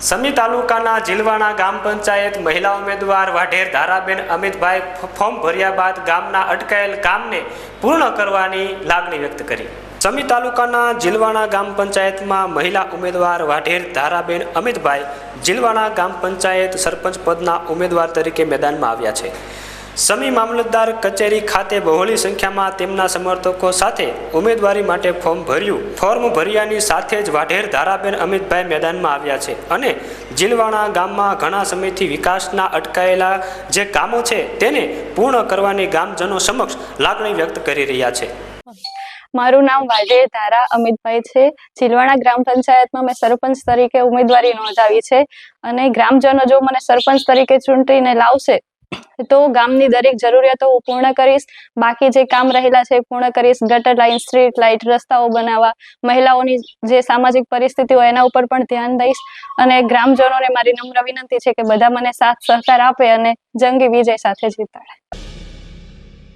સમી તાલુકાના જીલવાણા ગામ પંચાયત મહિલા ઉમેદવાર વાઢેર ધારાબેન અમિતભાઈ ફોર્મ ભર્યા બાદ ગામના અટકાયેલ કામને પૂર્ણ કરવાની લાગણી વ્યક્ત કરી. સમી તાલુકાના જીલવાણા ગામ પંચાયતમાં મહિલા ઉમેદવાર વાઢેર ધારાબેન અમિતભાઈ જીલવાણા ગામ પંચાયત સરપંચ પદના ઉમેદવાર તરીકે મેદાનમાં આવ્યા છે. સમી મામલતદાર કચેરી ખાતે બહોળી સંખ્યામાં તેમના સમર્થકો સાથે ઉમેદવારી માટે ફોર્મ ભર્યું. ફોર્મ ભર્યાની સાથે જ વાઢેર ધારાબેન અમિતભાઈ મેદાનમાં આવ્યા છે અને જીલવાણા ગામમાં ઘણા સમયથી વિકાસના અટકાયેલા જે કામો છે તેને પૂર્ણ કરવાની ગામજનો સમક્ષ લાગણી વ્યક્ત કરી રહ્યા છે. મારું નામ વાજે ધારા અમિતભાઈ છે. ચીલવાણા ગ્રામ પંચાયતમાં મેં સરપંચ તરીકે ઉમેદવારી નોંધાવી છે અને ગ્રામજનો જો મને સરપંચ તરીકે ચૂંટીને લાવશે તો ગામની દરેક જરૂરિયાતો હું પૂર્ણ કરીશ. બાકી જે કામ રહેલા છે પૂર્ણ કરીશ. ગટર લાઈન, સ્ટ્રીટ લાઇટ રસ્તાઓ બનાવવા, મહિલાઓની જે સામાજિક પરિસ્થિતિ હોય એના ઉપર પણ ધ્યાન દઈશ. અને ગ્રામજનોને મારી નમ્ર વિનંતી છે કે બધા મને સાથ સહકાર આપે અને જંગી વિજય સાથે જીતાડે.